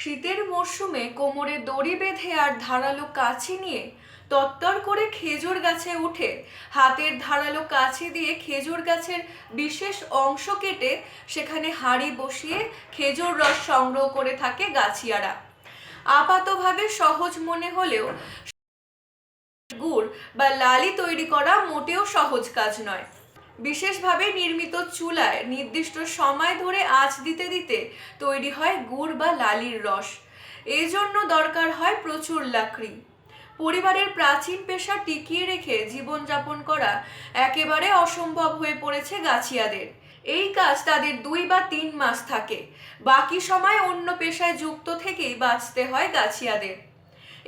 শীতের মরশুমে কোমরে দড়ি বেঁধে আর ধারালো কাছি নিয়ে তত্তর করে খেজুর গাছে উঠে। হাতের ধারালো কাছি দিয়ে খেজুর গাছের বিশেষ অংশ কেটে সেখানে হাঁড়ি বসিয়ে খেজুর রস সংগ্রহ করে থাকে গাছিয়ারা। আপাতভাবে সহজ মনে হলেও গুড় বা লালি তৈরি করা মোটেও সহজ কাজ নয়। বিশেষভাবে নির্মিত চুলায় নির্দিষ্ট সময় ধরে আঁচ দিতে দিতে তৈরি হয় গুড় বা লালির রস। এই জন্য দরকার হয় প্রচুর লাকড়ি। পরিবারের প্রাচীন পেশা টিকিয়ে রেখে জীবনযাপন করা একেবারে অসম্ভব হয়ে পড়েছে গাছিয়াদের। এই কাজ তাদের দুই বা তিন মাস থাকে। বাকি সময় অন্য পেশায় যুক্ত থেকেই বাঁচতে হয় গাছিয়াদের।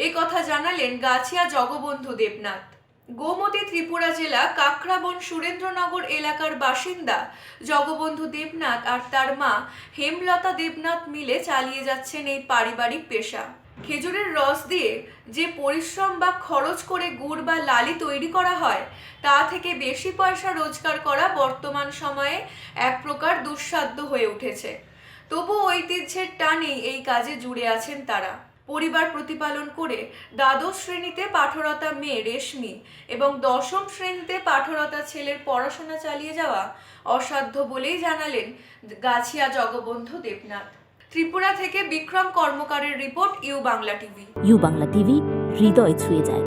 এই কথা জানালেন গাছিয়া জগবন্ধু দেবনাথ। গোমতী ত্রিপুরা জেলা কাকরাবন সুরেন্দ্রনগর এলাকার বাসিন্দা জগবন্ধু দেবনাথ আর তার মা হেমলতা দেবনাথ মিলে চালিয়ে যাচ্ছেন এই পারিবারিক পেশা। খেজুরের রস দিয়ে যে পরিশ্রম বা খরচ করে গুড় বা লালি তৈরি করা হয়, তা থেকে বেশি পয়সা রোজগার করা বর্তমান সময়ে এক প্রকার দুঃসাধ্য হয়ে উঠেছে। তবু ঐতিহ্যের টানেই এই কাজে জুড়ে আছেন তারা। পরিবার প্রতিপালন করে দ্বাদশ শ্রেণীতে পাঠরতা মেয়ে রেশমি এবং দশম শ্রেণীতে পাঠরতা ছেলের পড়াশোনা চালিয়ে যাওয়া অসাধ্য বলেই জানালেন গাছিয়া জগবন্ধু দেবনাথ। ত্রিপুরা থেকে Bikram কর্মকারের report U Bangla TV. U Bangla TV, হৃদয় ছুঁয়ে যায়।